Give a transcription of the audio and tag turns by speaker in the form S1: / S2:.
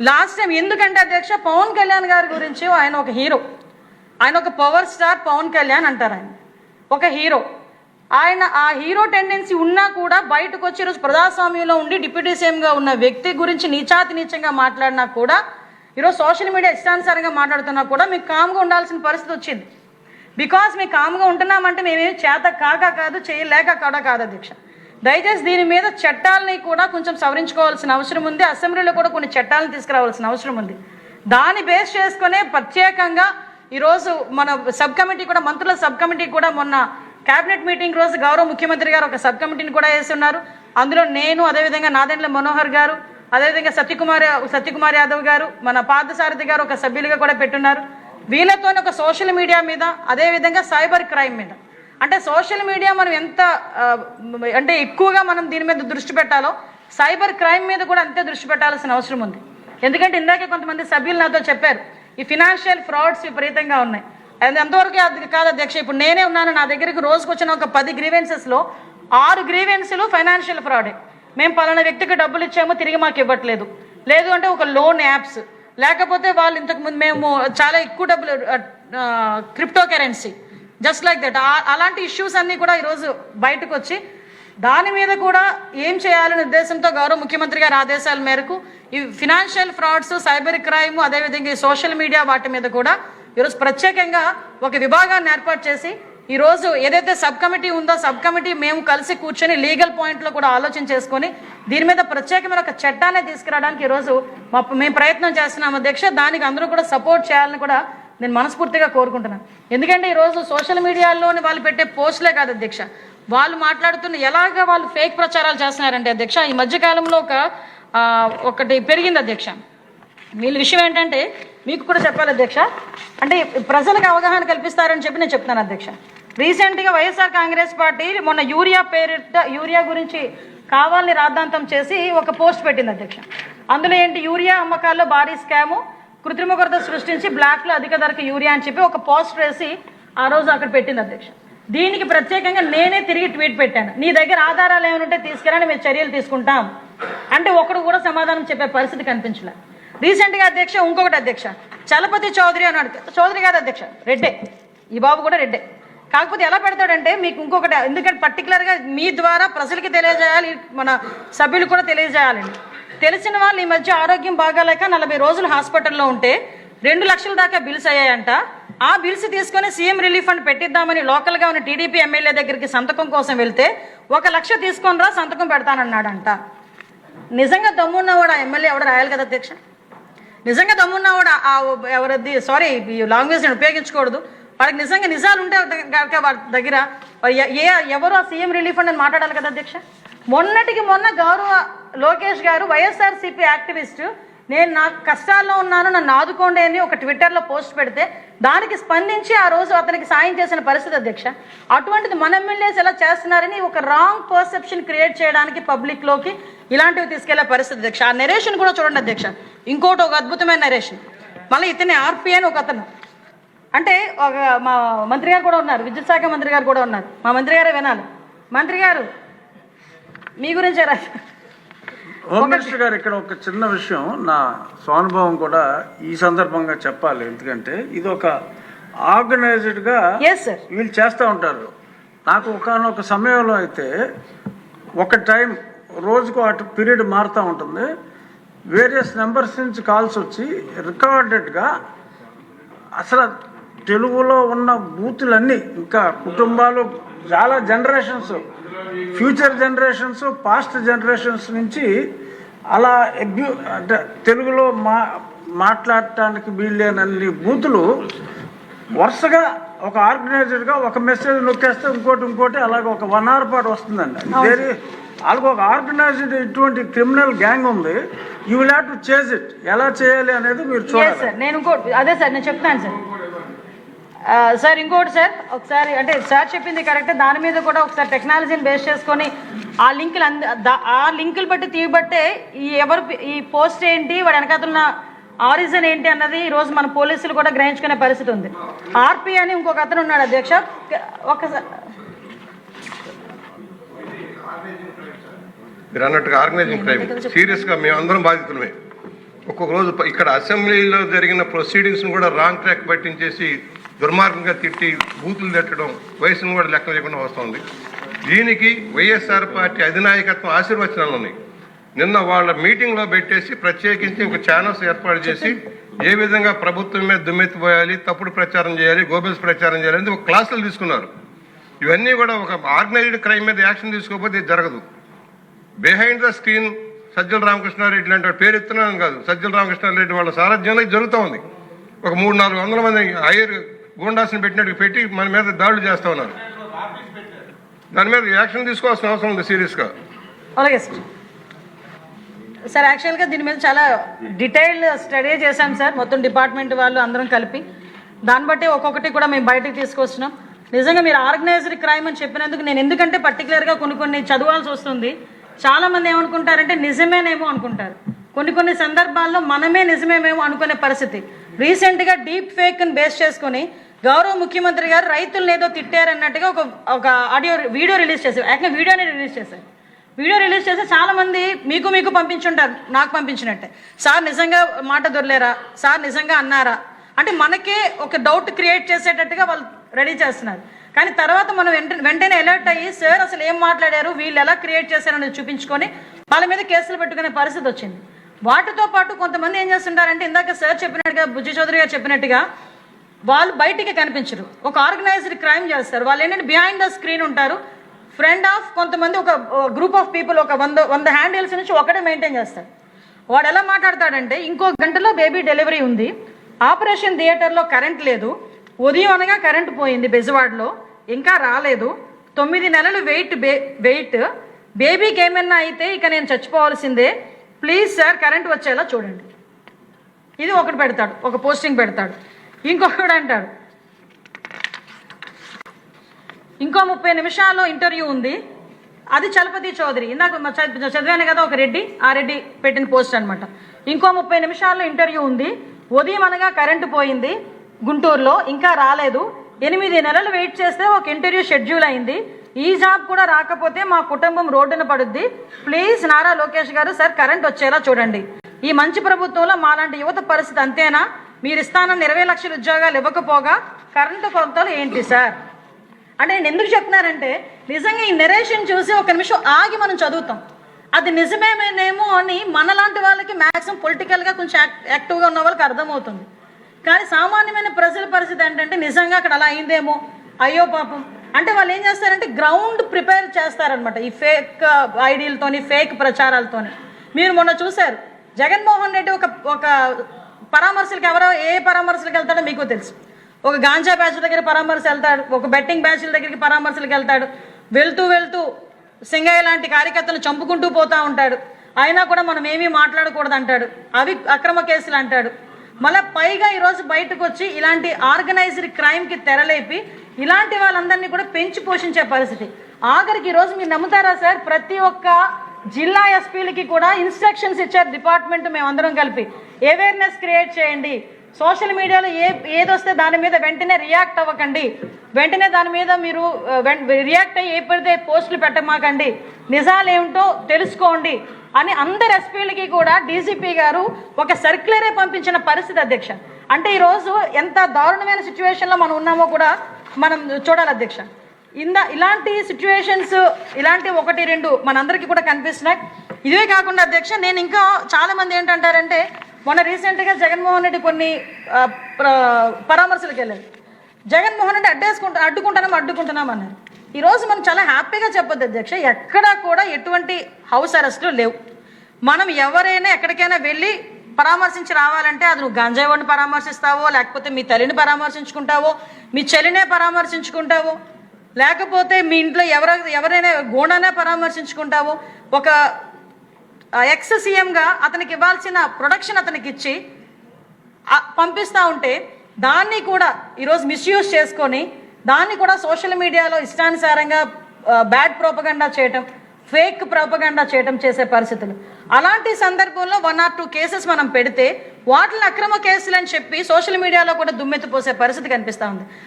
S1: Last time ఎందుకంటే అధ్యక్ష పవన్ కళ్యాణ్ గారి గురించి ఆయన ఒక హీరో. ఆయన ఒక పవర్ స్టార్ పవన్ కళ్యాణ్ అంటారు ఆయన. ఒక హీరో. ఆయన ఆ హీరో టెండెన్సీ ఉన్నా కూడా బయటకు వచ్చి ఈరోజు ప్రజాస్వామ్యంలో ఉండి డిప్యూటీ సీఎంగా ఉన్న వ్యక్తి గురించి నీచాతి నీచంగా మాట్లాడినా కూడా ఈరోజు సోషల్ మీడియా ఇష్టానుసారంగా మాట్లాడుతున్నా కూడా మీకు కామ్గా ఉండాల్సిన పరిస్థితి వచ్చింది. బికాస్ మేము కామ్గా ఉంటున్నామంటే మేమేమి చేత కాక కాదు చేయలేక కూడా కాదు అధ్యక్ష. దయచేసి దీని మీద చట్టాలని కూడా కొంచెం సవరించుకోవాల్సిన అవసరం ఉంది. అసెంబ్లీలో కూడా కొన్ని చట్టాలను తీసుకురావాల్సిన అవసరం ఉంది. దాన్ని బేస్ చేసుకునే ప్రత్యేకంగా ఈరోజు మన సబ్ కమిటీ కూడా మంత్రుల సబ్ కమిటీ కూడా మొన్న కేబినెట్ మీటింగ్ రోజు గౌరవ ముఖ్యమంత్రి గారు ఒక సబ్ కమిటీని కూడా వేసి ఉన్నారు అందులో నేను అదేవిధంగా నాదెండ్ల మనోహర్ గారు అదేవిధంగా సత్యకుమార్ సత్యకుమార్ యాదవ్ గారు మన పార్థసారథి గారు ఒక సభ్యులుగా కూడా పెట్టున్నారు. వీళ్ళతోనే ఒక సోషల్ మీడియా మీద అదేవిధంగా సైబర్ క్రైమ్ మీద. అంటే సోషల్ మీడియా మనం ఎంత అంటే ఎక్కువగా మనం దీని మీద దృష్టి పెట్టాలో సైబర్ క్రైమ్ మీద కూడా అంతే దృష్టి పెట్టాల్సిన అవసరం ఉంది. ఎందుకంటే ఇందాకే కొంతమంది సభ్యులు నాతో చెప్పారు ఈ ఫినాన్షియల్ ఫ్రాడ్స్ విపరీతంగా ఉన్నాయి. అది ఎంతవరకు అది కాదు అధ్యక్ష ఇప్పుడు నేనే ఉన్నాను నా దగ్గరికి రోజుకు వచ్చిన ఒక పది గ్రీవెన్సెస్లో ఆరు గ్రీవెన్స్లు ఫైనాన్షియల్ ఫ్రాడే. మేము పలానా వ్యక్తికి డబ్బులు ఇచ్చాము తిరిగి మాకు ఇవ్వట్లేదు. లేదు అంటే ఒక లోన్ యాప్స్. లేకపోతే వాళ్ళు ఇంతకుముందు మేము చాలా ఎక్కువ డబ్బులు crypto currency just like that అలాంటి ఇష్యూస్ అన్నీ కూడా ఈరోజు బయటకు వచ్చి దాని మీద కూడా ఏం చేయాలనే ఉద్దేశంతో గౌరవ ముఖ్యమంత్రి గారి ఆదేశాల మేరకు ఈ ఫినాన్షియల్ ఫ్రాడ్స్ సైబర్ క్రైమ్ అదేవిధంగా ఈ సోషల్ మీడియా వాటి మీద కూడా ఈరోజు ప్రత్యేకంగా ఒక విభాగాన్ని ఏర్పాటు చేసి ఈరోజు ఏదైతే సబ్ కమిటీ ఉందో సబ్ కమిటీ మేము కలిసి కూర్చొని లీగల్ పాయింట్లో కూడా ఆలోచన చేసుకొని దీని మీద ప్రత్యేకమైన ఒక చట్టాన్ని తీసుకురావడానికి ఈరోజు మా మేము ప్రయత్నం చేస్తున్నాం అధ్యక్ష. దానికి అందరూ కూడా సపోర్ట్ చేయాలని కూడా నేను మనస్ఫూర్తిగా కోరుకుంటున్నాను ఎందుకంటే ఈరోజు సోషల్ మీడియాలోని వాళ్ళు పెట్టే పోస్టులే కాదు అధ్యక్ష. వాళ్ళు మాట్లాడుతున్న ఎలాగ వాళ్ళు ఫేక్ ప్రచారాలు చేస్తున్నారంటే అధ్యక్ష ఈ మధ్యకాలంలో ఒక ఒకటి పెరిగింది అధ్యక్ష. వీళ్ళ విషయం ఏంటంటే మీకు కూడా చెప్పాలి అధ్యక్ష. అంటే ప్రజలకు అవగాహన కల్పిస్తారని చెప్పి నేను చెప్తున్నాను అధ్యక్ష. రీసెంట్గా వైఎస్ఆర్ కాంగ్రెస్ పార్టీ మొన్న యూరియా పేరిట యూరియా గురించి కావాలని రాద్ధాంతం చేసి ఒక పోస్ట్ పెట్టింది అధ్యక్ష. అందులో ఏంటి? యూరియా అమ్మకాల్లో భారీ స్కాము. కృత్రిమ కొరత సృష్టించి బ్లాక్లో అధిక ధరకు యూరియా అని చెప్పి ఒక పోస్ట్ వేసి ఆ రోజు అక్కడ పెట్టింది అధ్యక్ష. దీనికి ప్రత్యేకంగా నేనే తిరిగి ట్వీట్ పెట్టాను. నీ దగ్గర ఆధారాలు ఏమైనా ఉంటే తీసుకురాని మేము చర్యలు తీసుకుంటాం. అంటే ఒకడు కూడా సమాధానం చెప్పే పరిస్థితి కనిపించలే. రీసెంట్గా అధ్యక్ష ఇంకొకటి అధ్యక్ష. చలపతి చౌదరి అన్నాడు చౌదరి కాదు అధ్యక్ష రెడ్డే. ఈ బాబు కూడా రెడ్డే. కాకపోతే ఎలా పెడతాడంటే మీకు ఇంకొకటి ఎందుకంటే పర్టికులర్గా మీ ద్వారా ప్రజలకి తెలియజేయాలి మన సభ్యులు కూడా తెలియజేయాలండి. తెలిసిన వాళ్ళు ఈ మధ్య ఆరోగ్యం బాగాలేక నలభై రోజులు హాస్పిటల్లో ఉంటే రెండు లక్షల దాకా బిల్స్ అయ్యాయంట. ఆ బిల్స్ తీసుకొని సీఎం రిలీఫ్ ఫండ్ పెట్టిద్దామని లోకల్గా ఉన్న టీడీపీ ఎమ్మెల్యే దగ్గరికి సంతకం కోసం వెళ్తే ఒక లక్ష తీసుకొని రా సంతకం పెడతానన్నాడంట. నిజంగా దమ్మున్నవాడు ఆ ఎమ్మెల్యే ఎవడ రాయాలి కదా అధ్యక్ష? నిజంగా దమ్మున్నవాడు ఆ ఎవరది? సారీ ఈ లాంగ్వేజ్ నేను ఉపయోగించకూడదు. వాళ్ళకి నిజంగా నిజాలు ఉంటే కనుక దగ్గర ఏ ఎవరు ఆ సీఎం రిలీఫ్ ఫండ్ అని మాట్లాడాలి కదా అధ్యక్ష? మొన్నటికి మొన్న గౌరవ లోకేష్ గారు వైఎస్ఆర్సీపీ యాక్టివిస్ట్. నేను నా కష్టాల్లో ఉన్నాను నన్ను ఆదుకోండి అని ఒక ట్విట్టర్లో పోస్ట్ పెడితే దానికి స్పందించి ఆ రోజు అతనికి సాయం చేసిన పరిస్థితి అధ్యక్ష. అటువంటిది మన ఎమ్మెల్యేస్ ఎలా చేస్తున్నారని ఒక రాంగ్ పర్సెప్షన్ క్రియేట్ చేయడానికి పబ్లిక్లోకి ఇలాంటివి తీసుకెళ్ళే పరిస్థితి అధ్యక్ష. ఆ నెరేషన్ కూడా చూడండి అధ్యక్ష. ఇంకోటి ఒక అద్భుతమైన నెరేషన్ మళ్ళీ ఇతనే ఆర్పి అని ఒక అతను. అంటే ఒక మా మంత్రి గారు కూడా ఉన్నారు విద్యుత్ శాఖ మంత్రి గారు కూడా ఉన్నారు. మా మంత్రి గారే వినాలి. మంత్రి గారు మీ గురించే రాశారు
S2: హోమ్ మినిస్టర్ గారు ఇక్కడ ఒక చిన్న విషయం నా స్వానుభవం కూడా ఈ సందర్భంగా చెప్పాలి. ఎందుకంటే ఇది ఒక ఆర్గనైజ్డ్గా వీళ్ళు చేస్తూ ఉంటారు. నాకు ఒకనొక సమయంలో అయితే ఒక టైం రోజుకు అటు పీరియడ్ మారుతూ ఉంటుంది. వేరియస్ నెంబర్స్ నుంచి కాల్స్ వచ్చి రికార్డెడ్గా అసలు తెలుగులో ఉన్న బూతులన్నీ ఇంకా కుటుంబాలు చాలా generations future generations past generations నుంచి అలా అబ్యూ అంటే తెలుగులో మా మాట్లాడటానికి వీళ్ళేనన్ని బూతులు వరుసగా ఒక ఆర్గనైజర్గా ఒక మెసేజ్ నొక్కేస్తే ఇంకోటి ఇంకోటి అలాగే ఒక వన్ అవర్ పాటు వస్తుందండి. వేరే వాళ్ళకి ఒక ఆర్గనైజ్డ్ ఇటువంటి క్రిమినల్ గ్యాంగ్ ఉంది. You will have to chase it ఎలా చేయాలి అనేది మీరు చూడాలి.
S1: సార్ నేను అదే సార్ నేను చెప్తాను సార్ సార్ ఇంకోటి సార్ ఒకసారి అంటే సార్ చెప్పింది కరెక్ట్ దాని మీద కూడా ఒకసారి టెక్నాలజీని బేస్ చేసుకొని ఆ లింకులు అంద ఆ లింకులు బట్టి తీయబట్టే ఈ ఎవరు ఈ పోస్ట్ ఏంటి వాడు వెనకాతున్న ఆరిజన్ ఏంటి అన్నది ఈ రోజు మన పోలీసులు కూడా గ్రహించుకునే పరిస్థితి ఉంది. ఆర్పి అని ఇంకొక అతను ఉన్నాడు అధ్యక్ష. ఒకసారి
S3: మీరు అన్నట్టుగా ఆర్గనైజింగ్ క్రైమ్ సీరియస్గా మేము అందరం బాధితులమే. ఒక్కొక్క రోజు ఇక్కడ అసెంబ్లీలో జరిగిన ప్రొసీడింగ్స్ను కూడా రాంగ్ ట్రాక్ పట్టించేసి దుర్మార్గంగా తిట్టి బూతులు తట్టడం వయసును కూడా లెక్క లేకుండా వస్తుంది. దీనికి వైఎస్ఆర్ పార్టీ అధినాయకత్వం ఆశీర్వచనాలు ఉన్నాయి నిన్న వాళ్ళ మీటింగ్లో పెట్టేసి ప్రత్యేకించి ఒక ఛానల్స్ ఏర్పాటు చేసి ఏ విధంగా ప్రభుత్వం మీద దుమ్మెత్తిపోయాలి తప్పుడు ప్రచారం చేయాలి గోబెల్స్ ప్రచారం చేయాలి అని ఒక క్లాసులు తీసుకున్నారు. ఇవన్నీ కూడా ఒక ఆర్గనైజ్డ్ క్రైమ్ మీద యాక్షన్ తీసుకోకపోతే ఇది జరగదు. Behind the screen Sajjala Ramakrishna Reddy లాంటి పేరు ఎత్తున్నాను కాదు. సజ్జల రామకృష్ణారెడ్డి వాళ్ళ సారథ్యంలో ఇది జరుగుతూ ఉంది ఒక మూడు నాలుగు వందల మంది హైర్ గూండాస్ని పెట్టినట్టు పెట్టి మన మీద దాడులు చేస్తా ఉన్నారు. దాని మీద యాక్షన్ తీసుకోవాల్సిన అవసరం ఉంది సీరియస్గా.
S1: అలాగే సార్. సార్ యాక్చువల్గా దీని మీద చాలా డీటెయిల్ స్టడీ చేశాం సార్. మొత్తం డిపార్ట్మెంట్ వాళ్ళు అందరం కలిపి. దాన్ని బట్టి ఒక్కొక్కటి కూడా మేము బయటకు తీసుకొస్తున్నాం. నిజంగా మీరు ఆర్గనైజ్డ్ క్రైమ్ అని చెప్పినందుకు నేను ఎందుకంటే పర్టికులర్గా కొన్ని కొన్ని చదవాల్సి వస్తుంది. చాలా మంది ఏమనుకుంటారంటే నిజమేనేమో అనుకుంటారు. కొన్ని కొన్ని సందర్భాల్లో మనమే నిజమేమేమో అనుకునే పరిస్థితి. రీసెంట్గా డీప్ ఫేక్ని బేస్ చేసుకొని గౌరవ ముఖ్యమంత్రి గారు రైతులను ఏదో తిట్టారన్నట్టుగా ఒక ఒక ఆడియో వీడియో రిలీజ్ చేశారు. యాక్చువల్ వీడియోని రిలీజ్ చేశారు. వీడియో రిలీజ్ చేస్తే చాలామంది మీకు మీకు పంపించుంటారు నాకు పంపించినట్టే. సార్ నిజంగా మాట దొరలేరా? సార్ నిజంగా అన్నారా? అంటే మనకే ఒక డౌట్ క్రియేట్ చేసేటట్టుగా వాళ్ళు రెడీ చేస్తున్నారు. కానీ తర్వాత మనం వెంట వెంటనే అలర్ట్ అయ్యి సార్ అసలు ఏం మాట్లాడారు? వీళ్ళు ఎలా క్రియేట్ చేశారనేది చూపించుకొని వాళ్ళ మీద కేసులు పెట్టుకునే పరిస్థితి వచ్చింది. వాటితో పాటు కొంతమంది ఏం చేస్తుంటారంటే ఇందాక సార్ చెప్పినట్టుగా బుజ్జి చౌదరి గారు చెప్పినట్టుగా వాళ్ళు బయటికి కనిపించరు. ఒక ఆర్గనైజ్డ్ క్రైమ్ చేస్తారు. వాళ్ళు ఏంటంటే బిహైండ్ ద స్క్రీన్ ఉంటారు. ఫ్రెండ్ ఆఫ్ కొంతమంది ఒక గ్రూప్ ఆఫ్ పీపుల్ ఒక వంద వంద హ్యాండిల్స్ నుంచి ఒకటే మెయింటైన్ చేస్తారు. వాడు ఎలా మాట్లాడతాడంటే ఇంకో గంటలో బేబీ డెలివరీ ఉంది. ఆపరేషన్ థియేటర్లో కరెంట్ లేదు. ఉదయం అనగా కరెంట్ పోయింది బెజవాడలో. ఇంకా రాలేదు. తొమ్మిది నెలలు వెయిట్ బే వెయిట్ బేబీకి ఏమైనా అయితే ఇక నేను చచ్చిపోవాల్సిందే. ప్లీజ్ సార్ కరెంట్ వచ్చేలా చూడండి. ఇది ఒకటి పెడతాడు ఒక పోస్టింగ్ పెడతాడు. ఇంకొకడు అంటాడు. ఇంకో ముప్పై నిమిషాల్లో ఇంటర్వ్యూ ఉంది. అది చలపతి చౌదరి. ఇందాక చదివాను కదా ఒక రెడ్డి ఆ రెడ్డి పెట్టిన పోస్ట్ అనమాట ఇంకో ముప్పై నిమిషాల్లో ఇంటర్వ్యూ ఉంది. ఉదయం అనగా కరెంటు పోయింది గుంటూరులో ఇంకా రాలేదు. ఎనిమిది నెలలు వెయిట్ చేస్తే ఒక ఇంటర్వ్యూ షెడ్యూల్ అయింది. ఈ జాబ్ కూడా రాకపోతే మా కుటుంబం రోడ్డున పడుద్ది. ప్లీజ్ నారా లోకేష్ గారు సార్ కరెంట్ వచ్చేలా చూడండి. ఈ మంచి ప్రభుత్వంలో మాలాంటి యువత పరిస్థితి అంతేనా? మీరు ఇస్తానన్న ఇరవై లక్షల ఉద్యోగాలు ఇవ్వకపోగా కరెంటు కొలతలు ఏంటి సార్? అంటే నేను ఎందుకు చెప్తున్నారంటే నిజంగా ఈ నెరేషన్ చూసి ఒక నిమిషం ఆగి మనం చదువుతాం. అది నిజమేమేనేమో అని మనలాంటి వాళ్ళకి మ్యాక్సిమం పొలిటికల్గా కొంచెం యాక్టివ్గా ఉన్న వాళ్ళకి అర్థమవుతుంది. కానీ సామాన్యమైన ప్రజల పరిస్థితి ఏంటంటే నిజంగా అక్కడ అలా అయిందేమో? అయ్యో పాపం. అంటే వాళ్ళు ఏం చేస్తారంటే గ్రౌండ్ ప్రిపేర్ చేస్తారనమాట ఈ ఫేక్ uh, ఐడీలతోని ఫేక్ ప్రచారాలతోని. మీరు మొన్న చూశారు జగన్మోహన్ రెడ్డి ఒక ఒక పరామర్శలకు ఎవరో ఏ పరామర్శలకు వెళ్తాడో మీకు తెలుసు. ఒక గాంజా బ్యాచ్ దగ్గర పరామర్శ వెళ్తాడు ఒక బెట్టింగ్ బ్యాచ్ల దగ్గరికి పరామర్శలకు వెళ్తాడు వెళ్తూ వెళ్తూ సింగయ్య లాంటి కార్యకర్తలు చంపుకుంటూ పోతూ ఉంటాడు. అయినా కూడా మనం ఏమీ మాట్లాడకూడదు అంటాడు. అవి అక్రమ కేసులు అంటాడు. మళ్ళీ పైగా ఈరోజు బయటకు వచ్చి ఇలాంటి ఆర్గనైజ్డ్ క్రైమ్కి తెరలేపి ఇలాంటి వాళ్ళందరినీ కూడా పెంచి పోషించే పరిస్థితి. ఆఖరికి ఈరోజు మీరు నమ్ముతారా సార్ ప్రతి ఒక్క జిల్లా ఎస్పీలకి కూడా ఇన్స్ట్రక్షన్స్ ఇచ్చారు డిపార్ట్మెంట్ మేమందరం కలిపి. అవేర్నెస్ క్రియేట్ చేయండి. సోషల్ మీడియాలో ఏ ఏదొస్తే దాని మీద వెంటనే రియాక్ట్ అవ్వకండి. వెంటనే దాని మీద మీరు రియాక్ట్ అయ్యి ఏ పడితే పోస్టులు పెట్టమాకండి. నిజాలు ఏమిటో తెలుసుకోండి అని అందరు ఎస్పీలకి కూడా డీజీపీ గారు ఒక సర్క్యులరే పంపించిన పరిస్థితి అధ్యక్ష. అంటే ఈరోజు ఎంత దారుణమైన సిచ్యువేషన్లో మనం ఉన్నామో కూడా మనం చూడాలి అధ్యక్ష. ఇంద ఇలాంటి సిచ్యువేషన్స్ ఇలాంటి ఒకటి రెండు మనందరికీ కూడా కనిపిస్తున్నాయి. ఇదే కాకుండా అధ్యక్ష నేను ఇంకా చాలామంది ఏంటంటారంటే మొన్న రీసెంట్గా జగన్మోహన్ రెడ్డి కొన్ని పరామర్శలకు వెళ్ళారు. జగన్మోహన్ రెడ్డి అడ్డేసుకుంటా అడ్డుకుంటున్నాం అడ్డుకుంటున్నాం అన్నారు. ఈరోజు మనం చాలా హ్యాపీగా చెప్పొద్దు అధ్యక్ష ఎక్కడా కూడా ఎటువంటి హౌస్ అరెస్టులు లేవు. మనం ఎవరైనా ఎక్కడికైనా వెళ్ళి పరామర్శించి రావాలంటే అది నువ్వు గంజాయి వాడిని పరామర్శిస్తావో లేకపోతే మీ తల్లిని పరామర్శించుకుంటావో మీ చెల్లినే పరామర్శించుకుంటావో లేకపోతే మీ ఇంట్లో ఎవర ఎవరైనా గోడనే పరామర్శించుకుంటావో ఒక ఎక్స్ సీఎంగా అతనికి ఇవ్వాల్సిన ప్రొడక్షన్ అతనికి ఇచ్చి పంపిస్తూ ఉంటే దాన్ని కూడా ఈరోజు మిస్యూజ్ చేసుకొని దాన్ని కూడా సోషల్ మీడియాలో ఇష్టానుసారంగా బ్యాడ్ ప్రోపగండా చేయటం ఫేక్ ప్రోపగండా చేయటం చేసే పరిస్థితులు. అలాంటి సందర్భంలో వన్ ఆర్ టూ కేసెస్ మనం పెడితే వాటిని అక్రమ కేసులు అని చెప్పి సోషల్ మీడియాలో కూడా దుమ్మెత్తిపోసే పరిస్థితి కనిపిస్తూ ఉంది.